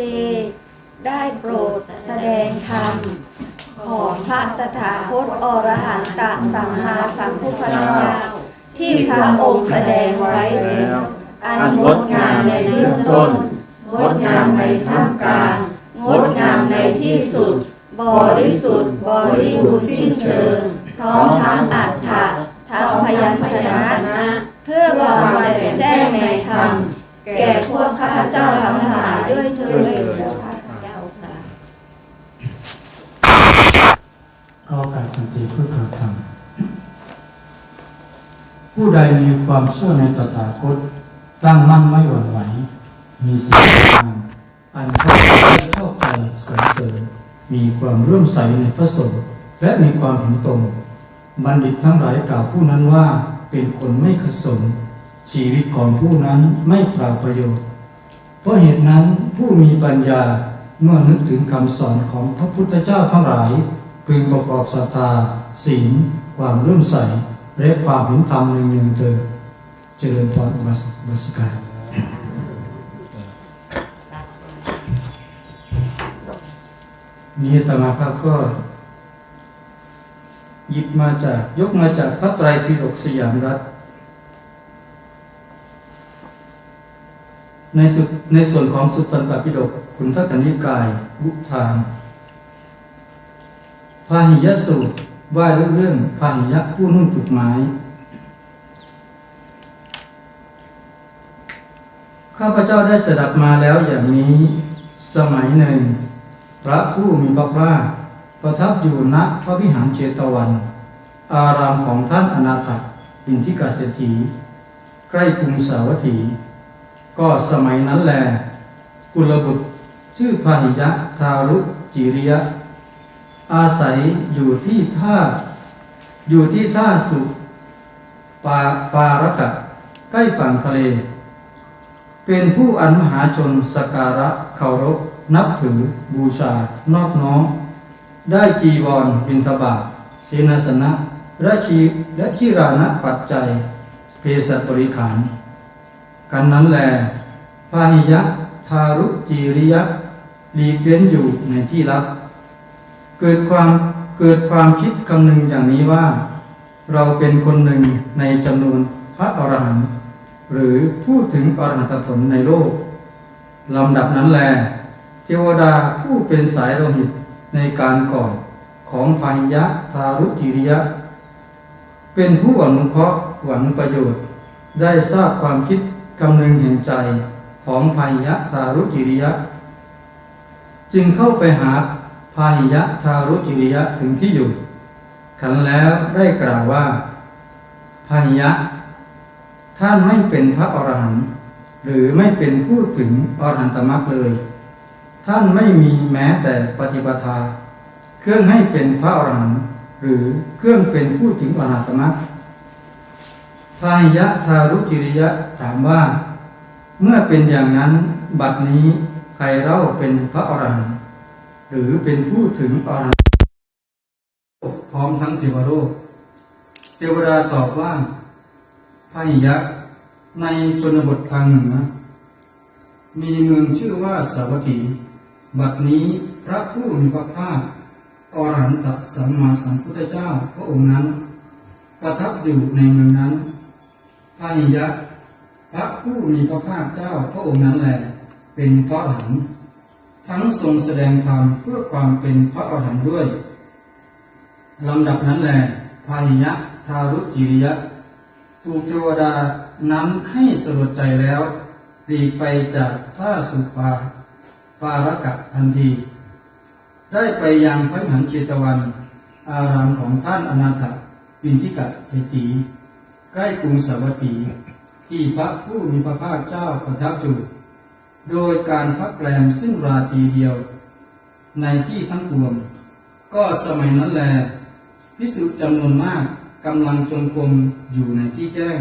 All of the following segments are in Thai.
เต ได้โปรดแสดงธรรมของพระตถาคตอรหันตสัมมาสัมพุทธเจ้าที่พระองค์แสดงไว้แล้วอันงดงามในเบื้องต้นงดงามในท่ามกลางงดงามในที่สุด บริสุทธิ์บริบูรณ์สิ้นเชิงพร้อมทั้งอัฏฐะทั้งพยัญชนะ เพื่อความแจ่มแจ้งในธรรม แก่พวกข้าพเจ้าทั้งหลายด้วยเถิดเจ้าข้าพเจ้าค่ะก็การสันติเพื่อเกิดธรรมผู้ใดมีความเชื่อในตถาคตตั้งมั่นไม่หวั่นไหว มีสิ่งงามอันพระชอบใจสรรเสริญมีความเรื่อมใสในพระสงฆ์และมีความเห็นตรง บัณฑิตทั้งหลายกล่าวผู้นั้นว่าเป็นคนไม่ขสน ชีวิตของผู้นั้นไม่ปราประโยชน์ เพราะเหตุนั้นผู้มีปัญญาเมื่อนึกถึงคำสอนของพระพุทธเจ้าทั้งหลายพึงประกอบศรัทธาศีลความรื่มใสและความเห็นธรรมหนึ่งหนึ่งเถิดเจริญพรบัสบัสการนี้อาตมาภาพก็หยิบมาจากยกมาจากพระไตรปิฎกสยามรัฐ ในสุดในส่วนของสุตตันตปิฎกคุณทัตนิกายวุทานพาหิยสูตรว่าด้วยเรื่องพาหิยะผู้นุ่งจุดหมายข้าพเจ้าได้สดับมาแล้วอย่างนี้ สมัยหนึ่ง พระผู้มีพระภาคประทับอยู่ณพระวิหารเจตวัน อารามของท่านอนาถปินทิกาเศรษฐีใกล้กรุงสาวัตถี ก็สมัยนั้นแล กุลบุตรชื่อพาหิยะทารุจิริยะ อาศัยอยู่ที่ท่า อยู่ที่ท่าสุปาปารกะใกล้ฝั่งทะเล เป็นผู้อันมหาชนสการะเคารพนับถือบูชานอบน้อมได้จีวรบิณฑบาตเสนาสนะและชีและชีรานะปัจจัย เพศบริขาร กันนั้นแลพาหิยะ ทารุจีริยะหลีกเว้นอยู่ในที่ลับ เกิดความเกิดความคิดคำนึงอย่างนี้ว่า เราเป็นคนหนึ่งในจำนวนพระอรหันต์หรือพูดถึงอรหัตผลในโลกลำดับนั้นแล เทวดาผู้เป็นสายโลหิตในการก่อนของพาหิยะทารุจีริยะ เป็นผู้อนุเคราะห์หวังประโยชน์ ได้ทราบความคิด กำนึงแห่งใจของพาหิยะทารุจิริยะ จึงเข้าไปหาพาหิยะทารุจิริยะถึงที่อยู่ขันแล้วได้กล่าวว่าพาหิยะ ท่านไม่เป็นพระอรหันต์หรือไม่เป็นผู้ถึงอรหันตมรรคเลย ท่านไม่มีแม้แต่ปฏิปทา เครื่องให้เป็นพระอรหันต์หรือเครื่องเป็นผู้ถึงอรหันตมรรค พาหิยะทารุจิริยะถามว่า เมื่อเป็นอย่างนั้นบัดนี้ใครเล่าเป็นพระอรหันต์หรือเป็นผู้ถึงอรหันต์พร้อมทั้งเทวโลกเทวดาตอบว่าพาหิยะ ในชนบททางเหนือมีเมืองชื่อว่าสาวัตถีบัดนี้พระผู้มีพระภาคอรหันตสัมมาสัมพุทธเจ้าพระองค์นั้น ประทับอยู่ในเมืองนั้น พาหิยะพระผู้มีพระภาคเจ้าพระองค์นั้นแหละเป็นพระอรหันต์ทั้งทรงแสดงธรรมเพื่อความเป็นพระอรหันต์ด้วยลำดับนั้นแหละพาหิยะทารุจิริยะ ถูกเทวดานั้นให้สลดใจแล้วปลีกไปจากท่าสุปา ปารกะทันที ได้ไปยังพระหารเจตวัน อารามของท่านอนาถปินทิกะเศรษฐี ใกล้กรุงสาวัตถีที่พระผู้มีพระภาคเจ้าประทับอยู่โดยการพักแรมซึ่งราตรีเดียว ในที่ทั้งปวง ก็สมัยนั้นแลพิสุจำนวนมากกำลังจงกรมอยู่ในที่แจ้ง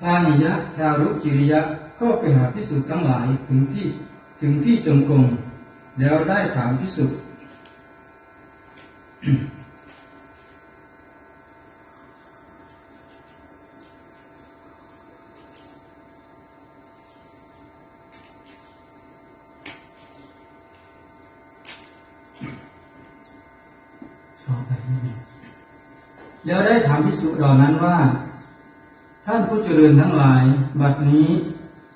พาหิยะทารุจิริยะก็ไปหาพิสุทั้งหลายถึงที่ถึงที่จงกรมแล้วได้ถามพิสุ พ แบบนี้ วิสุเหล่านั้นว่า ท่านผู้เจริญทั้งหลาย บัดนี้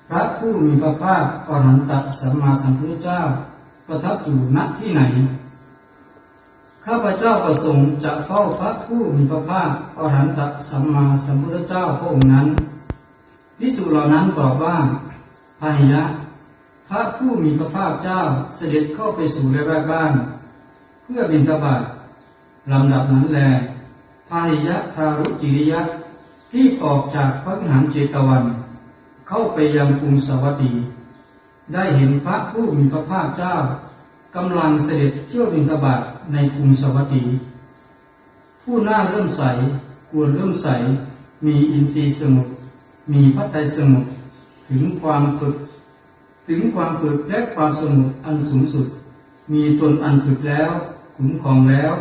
พระผู้มีพระภาคอรหันตสัมมาสัมพุทธเจ้า ประทับอยู่ณที่ไหน ข้าพเจ้าประสงค์จะเฝ้าพระผู้มีพระภาคอรหันตสัมมาสัมพุทธเจ้าพระองค์นั้นพิสุเหล่านั้นตอบว่าพาหิยะพระผู้มีพระภาคเจ้าเสด็จเข้าไปสู่ในบ้าน เพื่อบิณฑบาตลำดับนั้นแล พาหิยะทารุจิริยะรีบออกจากพระวิหารเจตวัน เข้าไปยังกรุงสวัสดี ได้เห็นพระผู้มีพระภาคเจ้ากำลังเสด็จเที่ยวบิณฑบาตในกรุงสวัสดี ผู้หน้าเริ่มใสกวนเริ่มใส มีอินทรีย์สงบมีพระทัยสงบถึงความฝึก ถึงความฝึกและความสงบอันสูงสุด มีตนอันฝึกแล้วขุมของแล้ว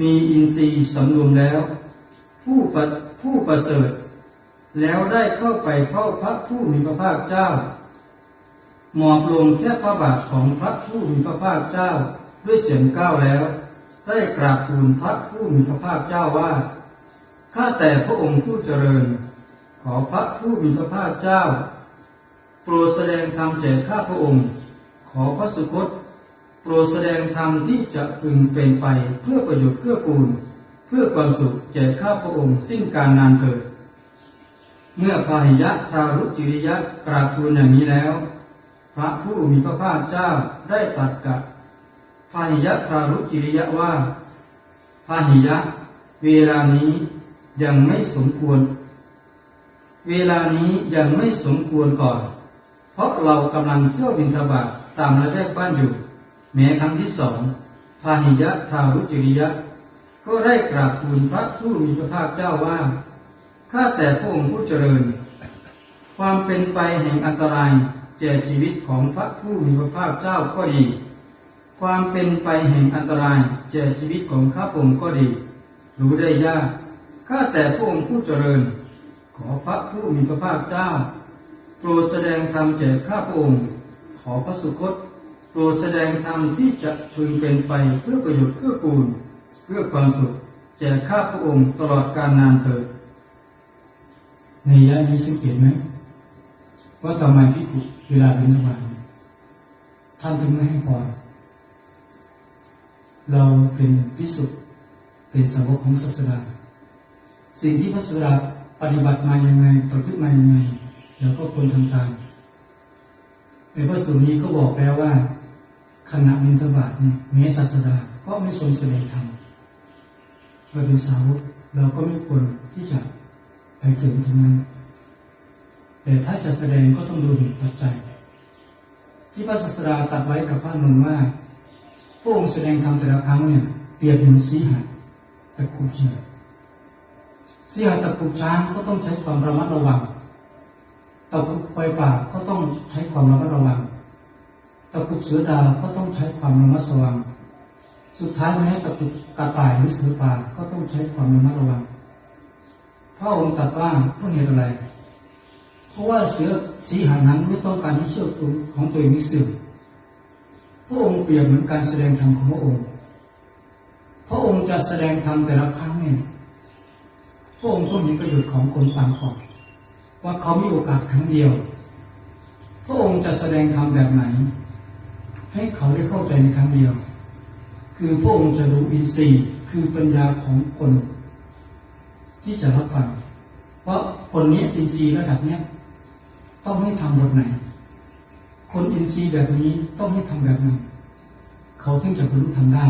มีอินทรีย์สำรวมแล้ว ผู้ประผู้ประเสริฐ แล้วได้เข้าไปเฝ้าพระผู้มีพระภาคเจ้า หมอบลงแค่พระบาทของพระผู้มีพระภาคเจ้าด้วยเสียงก้าวแล้ว ได้กราบทูลพระผู้มีพระภาคเจ้าว่าข้าแต่พระองค์ผู้เจริญ ขอพระผู้มีพระภาคเจ้า โปรดแสดงธรรมแก่ข้าพระองค์ ขอพระสุคต โปรดแสดงธรรมที่จะพึงเป็นไปเพื่อประโยชน์เพื่อกูล เพื่อความสุขแก่ข้าพระองค์สิ้นการนานเถิด เมื่อพาหิยะทารุจิริยะกราบทูลอย่างนี้แล้ว พระผู้มีพระภาคเจ้าได้ตรัสกับพาหิยะทารุจิริยะว่าพาหิยะ เวลานี้ยังไม่สมควร เวลานี้ยังไม่สมควรก่อน เพราะเรากำลังเที่ยวบินทบาทตามระแวกบ้านอยู่ แม้ครั้งที่สองพาหิยะทารุจิริยะ ก็ได้กราบทูลพระผู้มีพระภาคเจ้าว่า ข้าแต่พระองค์ผู้เจริญ ความเป็นไปแห่งอันตรายแก่ชีวิตของพระผู้มีพระภาคเจ้าก็ดี ความเป็นไปแห่งอันตรายแก่ชีวิตของข้าพระองค์ก็ดี รู้ได้ยากข้าแต่พระองค์ผู้เจริญ ขอพระผู้มีพระภาคเจ้า โปรดแสดงธรรมแก่ข้าพระองค์ ขอพระสุคต โปรดแสดงธรรมที่จะพึงเป็นไปเพื่อประโยชน์เพื่อกูล เพื่อความสุขแจก่ข้าพระองค์ตลอดกาลนานเถิดในยะนี้สังเกตไหมว่าทำไมพิกุเวลาบิณฑบาท่านถึงไม่ให้พรเราเป็นพิสุเป็นสาวกของศาสดาสิ่งที่พระศาสดาปฏิบัติมาอยังไงประพฤติมาอยังไงเราก็ควรทำตามในพระสูตรนี้ก็บอกแล้วว่า ขณะบิณฑบาตเนี่ยแม้ศาสดาก็ไม่ทรงแสดงธรรมเราเป็นสาวกเราก็ไม่ควรที่จะไปฝืนตรงนั้น แต่ถ้าจะแสดงก็ต้องดูเหตุปัจจัย ที่พระศาสดาตัดไว้กับพระนนท์ว่าพระองค์แสดงธรรมแต่ละครั้งเนี่ยเปรียบเหมือนสีหาตะคุบช้างสีหาตะคุบช้างก็ต้องใช้ความระมัดระวังตะคุบไฟป่าก็ต้องใช้ความระมัดระวัง ตะคุบเสือดาวก็ต้องใช้ความระมัดระวัง สุดท้ายแม้ตะคุบกระต่ายหรือเสือป่าก็ต้องใช้ความระมัดระวังพระองค์ตรัสว่าเพราะเหตุอะไร เพราะว่าเสือสีหานั้นไม่ต้องการให้เชือกตัวของตัวเองมีเสื่อมพระองค์เปรียบเหมือนการแสดงธรรมของพระองค์ พระองค์จะแสดงธรรมแต่ละครั้งเนี่ยพระองค์ต้องมีประโยชน์ของคนฟังก่อนว่าเขามีโอกาสครั้งเดียว พระองค์จะแสดงธรรมแบบไหน ให้เขาได้เข้าใจในครั้งเดียว คือพระองค์จะรู้อินทรีย์คือปัญญาของคน ที่จะรับฟัง เพราะคนนี้อินทรีย์ระดับเนี้ยต้องให้ทำบทไหน คนอินทรีย์แบบนี้ต้องให้ทำแบบไหนเขาถึงจะบรรลุทำได้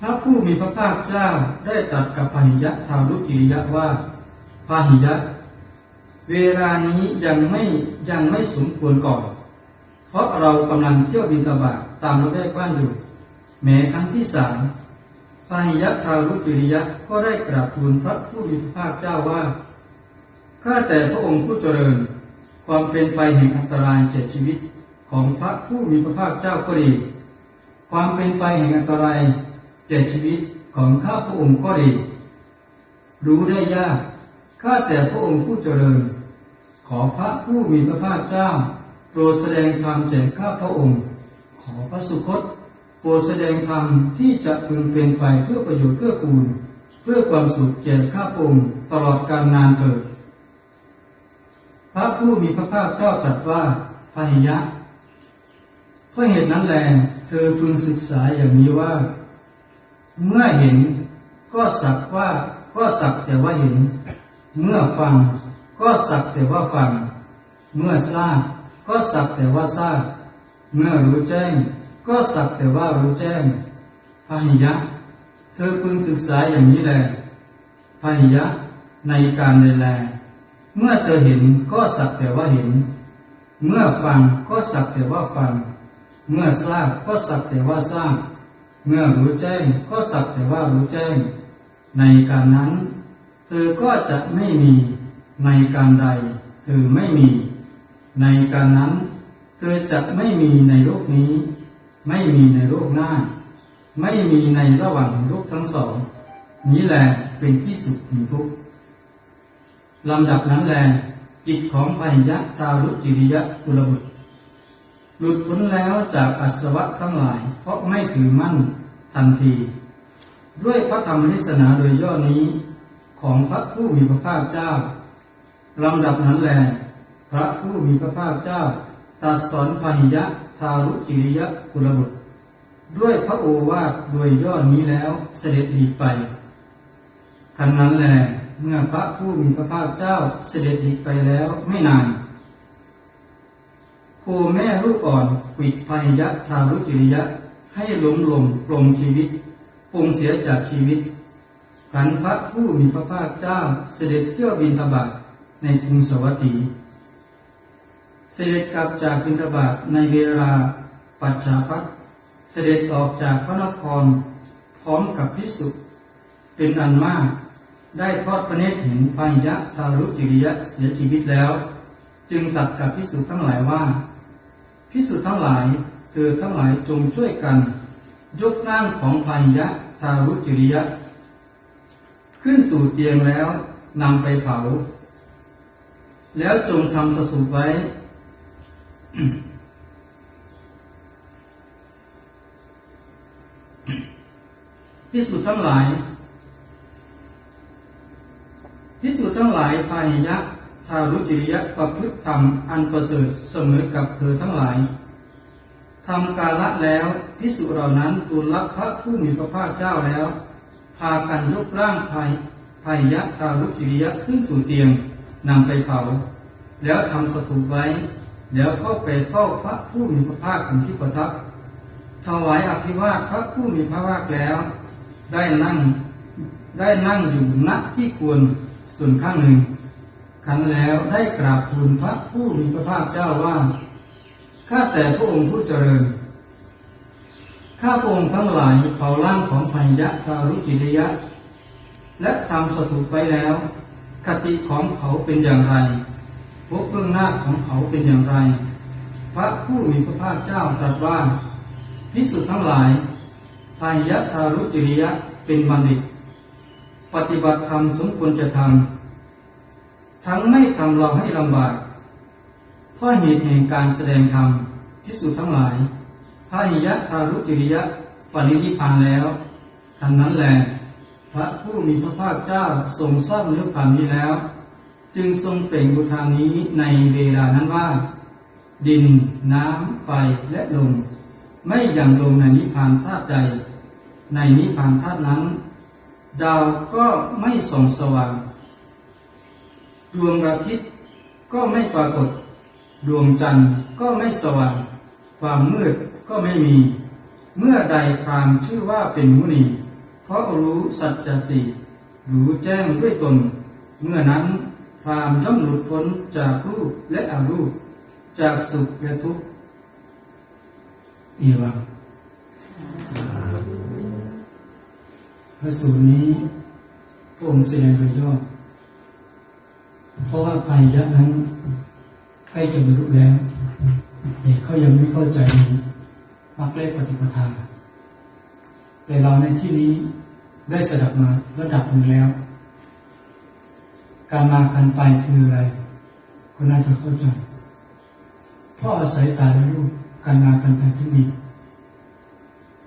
พระผู้มีพระภาคเจ้าได้ตรัสกับพาหิยะทารุจิริยะว่าพาหิยะ เวลานี้ยังไม่ยังไม่สมควรก่อน เพราะเรากำลังเที่ยวบินตบาตตามระแวกบ้านอยู่ แม้ครั้งที่สามพาหิยะทารุจิริยะก็ได้กราบทูลพระผู้มีพระภาคเจ้าว่าข้าแต่พระองค์ผู้เจริญ ความเป็นไปแห่งอันตรายแก่ชีวิตของพระผู้มีพระภาคเจ้าก็ดี ความเป็นไปแห่งอันตรายแก่ชีวิตของข้าพระองค์ก็ดี รู้ได้ยาก ข้าแต่พระองค์ผู้เจริญ ขอพระผู้มีพระภาคเจ้า โปรดแสดงธรรมแก่ข้าพระองค์ ขอพระสุคตโปรดแสดงธรรมที่จะพึงเป็นไปเพื่อประโยชน์เกื้อกูล เพื่อความสุขแก่ข้าพระองค์ตลอดกาลนานเถิด พระผู้มีพระภาคเจ้าตรัสว่าพหิยะเพราะเหตุนั้นแล เธอพึงศึกษาอย่างนี้ว่า เมื่อเห็นก็สักว่าก็สักแต่ว่าเห็น เมื่อฟัง ก็สักแต่ว่าฟัง เมื่อทราบ ก็สักแต่ว่าทราบ เมื่อรู้แจ้ง ก็สักแต่ว่ารู้แจ้งพหิยะ เธอพึงศึกษาอย่างนี้แลพหิยะ ในการใดแล เมื่อเธอเห็นก็สักแต่ว่าเห็น เมื่อฟังก็สักแต่ว่าฟัง เมื่อทราบก็สักแต่ว่าทราบ เมื่อรู้แจ้งก็สักแต่ว่ารู้แจ้ง ในการนั้น เธอก็จะไม่มี ในการใดเธอไม่มี ในการนั้นเธอจะไม่มีในโลกนี้ ไม่มีในโลกหน้า ไม่มีในระหว่างโลกทั้งสอง นี้แหละเป็นที่สุดแห่งทุกข์ลำดับนั้นแลจิตของพัญญะทารุจิริยะกุลบุตร หลุดพ้นแล้วจากอสวะทั้งหลาย เพราะไม่ถือมั่นทันที ด้วยพระธรรมนิสนาโดยย่อนี้ของพระผู้มีพระภาคเจ้า ลำดับนั้นแล พระผู้มีพระภาคเจ้าตรัสสอนพหิยะทารุจิริยะกุลบุตร ด้วยพระโอวาทโดยย่อนี้แล้วเสด็จดีไปคันนั้นแลเมื่อพระผู้มีพระภาคเจ้าเสด็จดีไปแล้วไม่นานโคแม่ลูกอ่อนปิดพหิยะทารุจิริยะให้หลงลมปลงชีวิตปงเสียจากชีวิตขันพระผู้มีพระภาคเจ้าเสด็จเที่ยวบินทบาท ในกรุงสวัสดีเสด็จกลับจากบินทบาทในเวลาปัจฉาพักเสด็จออกจากพระนครพร้อมกับพิสุเป็นอันมาก ได้ทอดพระเนตรเห็นพหิยะทารุจิริยะเสียชีวิตแล้ว จึงตัดกับพิสุทั้งหลายว่าพิสุทั้งหลายเธอทั้งหลายจงช่วยกัน ยกร่างของพหิยะทารุจิริยะ ขึ้นสู่เตียงแล้วนำไปเผา แล้วจงทำสสุปไว้ พิสุทั้งหลายพิสุทั้งหลายพาหิยะทารุจิริยะประพฤติธรรมอันประเสริฐเสมอกับเธอทั้งหลายทำกาละแล้วพิสุเหล่านั้นทูลรับพระผู้มีพระภาคเจ้าแล้ว พากันยกร่างพายพาหิยะทารุจิริยะขึ้นสู่เตียง นำไปเผา แล้วทำสถูปไว้ แล้วเข้าไปเฝ้าพระผู้มีพระภาคเป็นที่ประทับถวายอภิวาทพระผู้มีพระภาคแล้ว ได้นั่งได้นั่งอยู่ณที่ควรส่วนข้างหนึ่งครั้นแล้วได้กราบทูลพระผู้มีพระภาคเจ้าว่า ข้าแต่พระองค์ผู้เจริญ ข้าพระองค์ทั้งหลายเผาร่างของพัญญะทารุจิริยะ และทำสถูปไปแล้ว คติของเขาเป็นอย่างไรพบเบื้องหน้าของเขาเป็นอย่างไร พระผู้มีพระภาคเจ้าตรัสว่าพิสุทั้งหลายพายะทารุจิริยะเป็นบัณฑิต ปฏิบัติธรรมสมควรจะทำทั้งไม่ทำเราให้ลำบากเพราะเหตุแห่งการแสดงธรรมพิสุทั้งหลายพายะทารุจิริยะปณิธิพันแล้วทันนั้นแหละ พระผู้มีพระภาคเจ้าทรงทราบเรื่องความนี้แล้ว จึงทรงเปล่งอุทานนี้ในเวลานั้นว่า ดิน น้ำ ไฟและลมไม่อย่างลงในนิพพานธาตุใด ในนิพพานธาตุนั้น ดาวก็ไม่ส่องสว่างดวงอาทิตย์ก็ไม่ปรากฏ ดวงจันทร์ก็ไม่สว่าง ความมืดก็ไม่มี เมื่อใดพรามชื่อว่าเป็นมุนี ราะรู้สัจจะสี่รู้แจ้งด้วยตน เมื่อนั้นพรามย่อมหลุดพ้นจากรูปและอรูป จากสุขและทุกข์อีวังพระสูตรนี้พระองค์แสดงโดยย่อเพราะว่าภัยยะนั้นใกล้จะบรรลุแล้วแต่เขายังไม่เข้าใจมรรคเลขปฏิปทาแต่เราในที่นี้ ได้สดับมาระดับหนึ่งแล้ว การมาคันไปคืออะไรก็น่าจะเข้าใจเพราะอาศัยตาและรูปการมาคันไปที่มี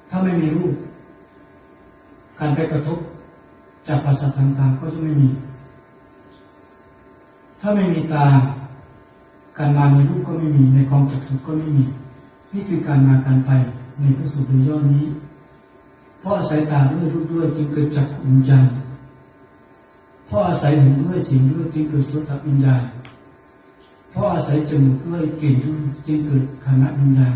ถ้าไม่มีรูป การไปกระทบจากภาษาทางตาก็จะไม่มี ถ้าไม่มีตา การมาในรูปก็ไม่มี ในความจักสุก็ไม่มี นี่คือการมาการไปในพระสูตรโดยย่อนี้ เพราะอาศัยตาด้วยรูปด้วยจึงเกิดจักรวิญญาณเพราะอาศัยหูด้วยเสียงด้วยจึงเกิดโสตวิญญาณเพราะอาศัยจมูกด้วยกลิ่นด้วยจึงเกิดคณะวิญญาณ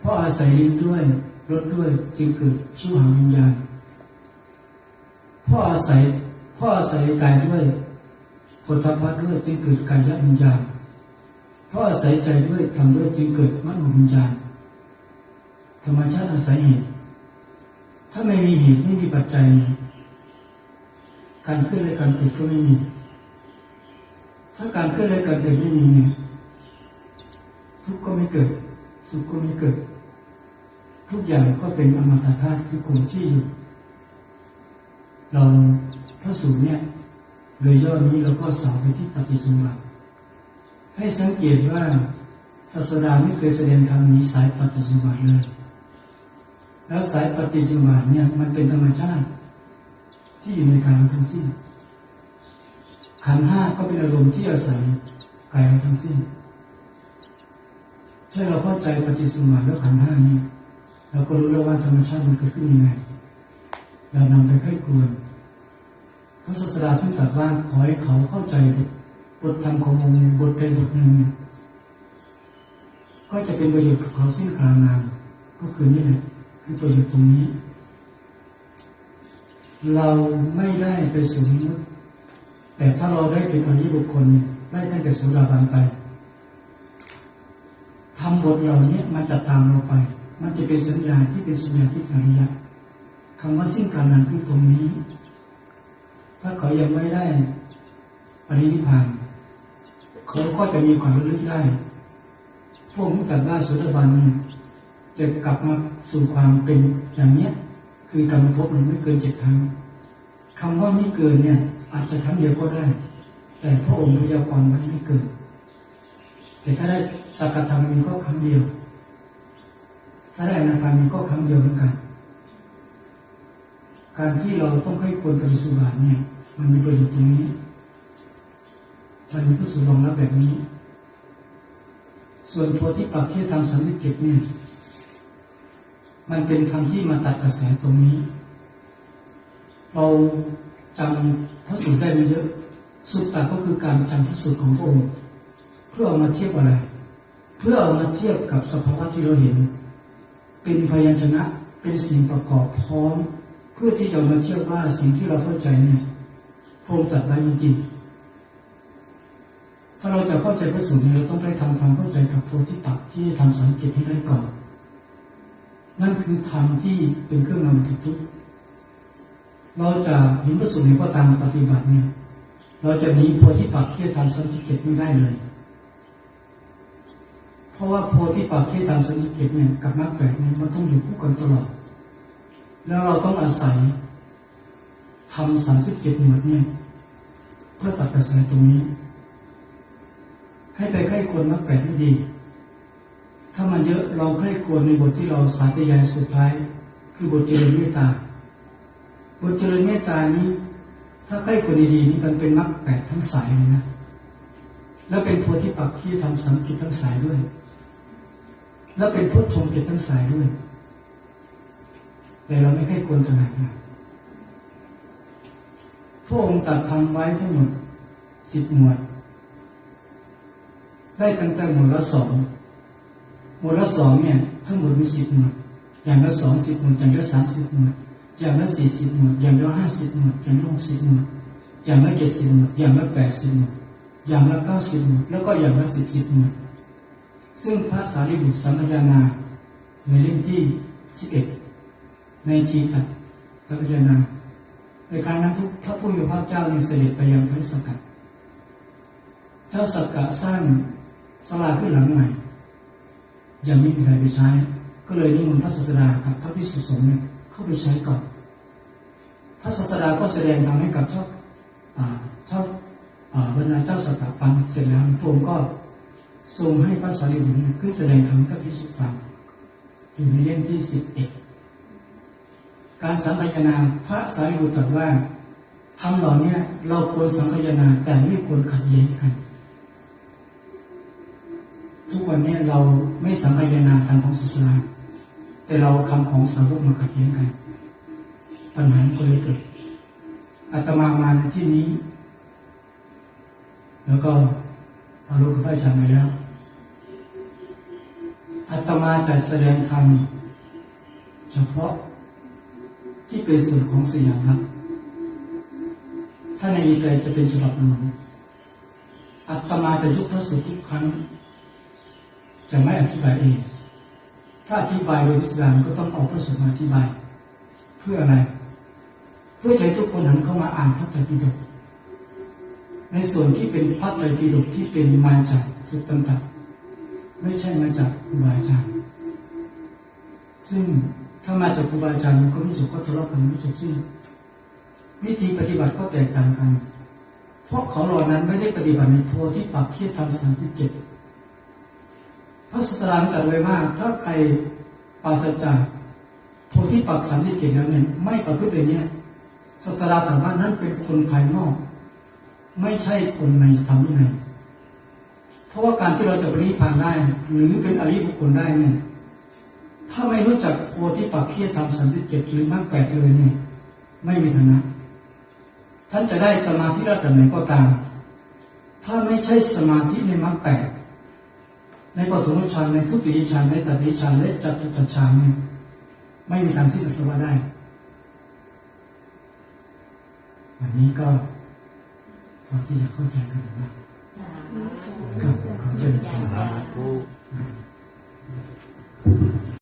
เพราะอาศัยลิ้นด้วยรสด้วยจึงเกิดชิวหาวิญญาณเพราะอาศัยเพราะอาศัยกายด้วยโพธพด้วยจึงเกิดกายวิญญาณเพราะอาศัยใจด้วยทำด้วยจึงเกิดมโนวิญญาณธรรมชาติอาศัยเหตุ ถ้าไม่มีเหตุไม่มีปัจจัยการเคลื่อนและการเกิดก็ไม่มี ถ้าการเคลื่อนและการเกิดไม่มีเนี่ยทุกข์ก็ไม่เกิด สุขก็ไม่เกิด ทุกอย่างก็เป็นอมตะธาตุคือคงที่อยู่ เราพระสูตรเนี่ยโดยย่อนี้เราก็สาวไปที่ปฏิสมบัติให้สังเกตว่าศาสดาไม่เคยแสดงธรรมนี้สายปฏิสมบัติเลย แล้วสายปฏิสมบัติเนี่ยมันเป็นธรรมชาติ ที่อยู่ในกายเราทั้งสิ้นขันห้าก็เป็นอารมณ์ที่อาศัยกายเราทั้งสิ้นใช่เราเข้าใจปฏิสมบัติแล้วขันห้านี้เราก็รู้แล้วว่าธรรมชาติมันเกิดขึ้นยังไงเรานำไปค่อยควรพระศาสดาเพิ่งตรัสว่าขอให้เขาเข้าใจบทธรรมขององค์นึงบทใดบทหนึ่งเนี่ยก็จะเป็นประโยชน์กับเขาสิ้นกลางนานก็คือนี่แหละ คือประโยชน์ตรงนี้ เราไม่ได้ไปสูงมุติแต่ถ้าเราได้เป็นอริยบุคคลเนี่ยได้ตั้งแต่สุราบานไปทำบทเหล่านี้มันจะตามเราไป มันจะเป็นสัญญาที่เป็นสัญญาที่อริยะคำว่าสิ้นการนั้นคือตรงนี้ ถ้าเขายังไม่ได้ปรินิพานเขาก็จะมีความระลึกได้ พวกมุตัดบ้าสุดาบันเนี่ย จะกลับมาสู่ความเป็นอย่างเนี้ย คือกรรมภพมันไม่เกินเจ็ดครั้งคำว่าไม่เกินเนี่ย อาจจะครั้งเดียวก็ได้ แต่พระองค์พยากรณ์ไว้ไม่เกินแต่ถ้าได้สักกธรรมมีก็ครั้งเดียว ถ้าได้อนาคามีก็ครั้งเดียวเหมือนกัน การที่เราต้องให้ควรตรีสุบาเนี่ย มันมีประโยชน์ตรงนี้ มันมีผู้สูรองรับแบบนี้ ส่วนโพธิปักที่ทำสามสิบเจ็ดเนี่ย มันเป็นคำที่มาตัดกระแสตรงนี้ เราจำพระสูตรได้ไม่เยอะ สุตตะก็คือการจำพระสูตรของพระองค์เพื่อเอามาเทียบอะไร เพื่อเอามาเทียบกับสภาวะที่เราเห็น เป็นพยัญชนะเป็นสิ่งประกอบพร้อม เพื่อที่จะมาเทียบว่าสิ่งที่เราเข้าใจเนี่ยพระองค์ตัดไว้จริงถ้าเราจะเข้าใจพระสูตรเนี่ยเราต้องได้ทำความเข้าใจกับโพธิปักษ์ที่ทำสังเกตให้ได้ก่อน นั่นคือธรรมที่เป็นเครื่องนำทุกทุกข์เราจะเห็นพระสูตรเนี่ยก็ตามปฏิบัติเนี่ย เราจะหนีโพธิปักษ์ที่ทำสังเกตไม่ได้เลย เพราะว่าโพธิปักษ์ที่ทำสังเกตเนี่ยกับนักแปลเนี่ยมันต้องอยู่คู่กันตลอด แล้วเราต้องอาศัยทำสามสิบเจ็ดหมวดเนี่ยเพื่อตัดกระแสตรงนี้ ให้ไปใกล้ควรนักแปลให้ดี ถ้ามันเยอะเราใกล้ควรในบทที่เราสาธยายสุดท้าย คือบทเจริญเมตตา บทเจริญเมตตานี้ ถ้าใกล้ควรดีๆนี่มันเป็นนักแปดทั้งสายเลยนะ แล้วเป็นโพธิปักษ์ที่ทำสังกิตทั้งสายด้วย แล้วเป็นพุทธชมกิจทั้งสายด้วย แต่เราไม่ใค่ควรตระหนักนพระองค์ตัดทำไว้ทั้งหมดสิบหมวด ได้ตั้งแต่หมวดละสอง หมวดละสองเนี่ยทั้งหมดมีสิบหมวดอย่างละสองสิบหมวดอย่างละสามสิบหมวดอย่างละสี่สิบหมวดอย่างละห้าสิบหมวดอย่างละหกสิบหมวดอย่างละเจ็ดสิบหมวดอย่างละแปดสิบหมวดอย่างละเก้าสิบหมวดแล้วก็อย่างละสิบสิบหมวดซึ่งพระสารีบุตรสัมปยานาในเล่มที่สิบเอ็ดในทีตัดสัมปยานาในครั้งนั้นทุกพระผู้มีพระเจ้ามีเสด็จไปยังพระสกัดเจ้าสกกะสร้างสลาขึ้นหลังใหม่ ยังไม่มีใครไปใช้ ก็เลยนิมนต์พระศาสดากับพระพิสุสงฆ์เนี่ยเข้าไปใช้ก่อนพระศาสดาก็แสดงธรรมให้กับเจ้าอ่าเจ้าอ่าบรรดาเจ้าสักกะฟังเสร็จแล้วพระองค์ก็ทรงให้พระสารีบุตรเนี่ยขึ้นแสดงธรรมกับพิสุฟังอยู่ในเล่มที่สิบเอ็ดการสังคายนาพระสารีบุตรตรัสว่าทำเหล่านี้เราควรสังคายนาแต่ไม่ควรขัดแย้งกัน ทุกวันนี้เราไม่สังคายนาทางของศาสนาแต่เราคำของสาวกมาขัดแย้งกันปัญหาก็เลยเกิดอาตมามาในที่นี้ แล้วก็พาลูกกับพระอาจารย์ไปแล้วอาตมาจะแสดงธรรมเฉพาะที่เป็นส่วนของสยามรัฐถ้าในอีกจะเป็นฉบับหลวงอาตมาจะยกพระสูตรทุกครั้ง จะไม่อธิบายเอง ถ้าอธิบายโดยพิสดารก็ต้องเอาพระสูตรมาอธิบาย เพื่ออะไร เพื่อให้ทุกคนหันเข้ามาอ่านพระไตรปิฎกในส่วนที่เป็นพระไตรปิฎกที่เป็นมาจากสุตตันตไม่ใช่มาจากครูบาอาจารย์ ซึ่งถ้ามาจากครูบาอาจารย์มันก็ไม่จบก็ทะเลาะกันไม่จบสิ้นวิธีปฏิบัติก็แตกต่างกัน เพราะเขาเหล่านั้นไม่ได้ปฏิบัติในโพธิปักขียธรรมสามสิบเจ็ด พระศาสดาตรัสไว้ว่าถ้าใครปราศจากโพธิปักสามสิบเจ็ดแล้วเนี่ยไม่ประพฤติอย่างเนี้ยศาสดาตรัสว่านั้นเป็นคนภายนอก ไม่ใช่คนในธรรมวินัยเพราะว่าการที่เราจะปรินิพพานได้ หรือเป็นอริบุคคลได้เนี่ยถ้าไม่รู้จักโคที่ปักเคียธรรมสามสิบเจ็ดหรือมรรคแปดเลยเนี่ยไม่มีฐานะท่านจะได้สมาธิระดับไหนก็ตาม ถ้าไม่ใช่สมาธิในมรรคแปด ในปฐมฌานในทุติยฌานในตติยฌานและจตุตฌานเนี่ยไม่มีทางสิ้นอาสวะได้วันนี้ก็พอที่จะเข้าใจกันนะครับขอเจริญพรสาธุอืม